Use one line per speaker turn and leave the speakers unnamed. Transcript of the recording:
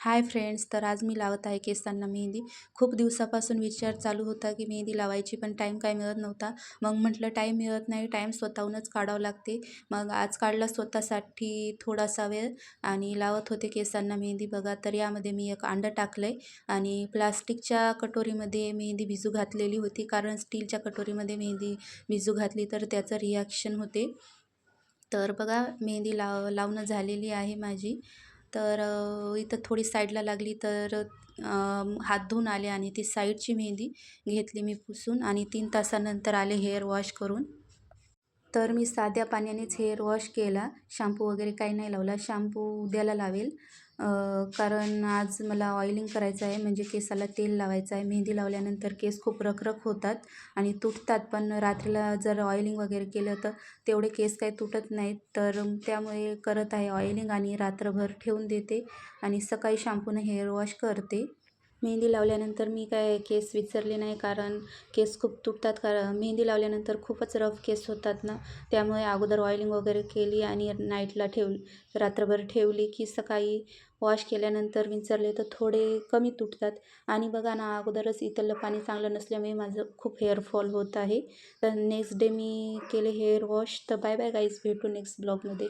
Hi friends तर आज मी लावत आहे केसांना मेहंदी. खूप दिवसापासून विचार चालू होता की मेहंदी लावायची पण टाईम काय मिळत नव्हता. मग म्हटलं टाईम मिळत नाही टाईम स्वतःहूनच काढावं लागते. मग आज काढला स्वतःसाठी थोडासा वेळ आणि लावत होते केसांना मेहंदी. बघा तर यामध्ये मी एक अंडं टाकलं आहे आणि प्लास्टिकच्या कटोरीमध्ये मेहंदी भिजू घातलेली होती. कारण स्टीलच्या कटोरीमध्ये मेहंदी भिजू घातली तर त्याचं रिॲक्शन होते. तर बघा मेहंदी लाव लावणं झालेली आहे माझी. तर इथं थोडी साईडला लागली तर हात धुवून आले आणि ती साईडची मेहंदी घेतली मी पुसून आणि तीन तासानंतर आले हेअर वॉश करून. तर मी साध्या पाण्यानेच हेअर वॉश केला. शॅम्पू वगैरे काही नाही लावला. शॅम्पू उद्याला लावेल. कारण आज मला ऑइलिंग करायचं आहे म्हणजे केसाला तेल लावायचं आहे. मेहंदी लावल्यानंतर केस खूप रखरख होतात आणि तुटतात. पण रात्रीला जर ऑइलिंग वगैरे केलं तर तेवढे केस काही तुटत नाहीत. तर त्यामुळे करत आहे ऑइलिंग आणि रात्रभर ठेवून देते आणि सकाळी शॅम्पूनं हेअर वॉश करते. मेहंदी लावल्यानंतर मी काय केस विचारले नाही कारण केस खूप तुटतात कारण मेहंदी लावल्यानंतर खूपच रफ केस होतात ना. त्यामुळे अगोदर ऑइलिंग वगैरे केली आणि नाईटला ठेवली रात्रभर ठेवली की सकाळी वॉश केल्यानंतर विंचरले तर थोडे कमी तुटतात. आणि बघा ना अगोदरच इथलं पाणी चांगलं नसल्यामुळे माझं खूप हेअरफॉल होत आहे. तर नेक्स्ट डे मी केले हेअर वॉश तर बाय बाय गाईज भेटू नेक्स्ट ब्लॉगमध्ये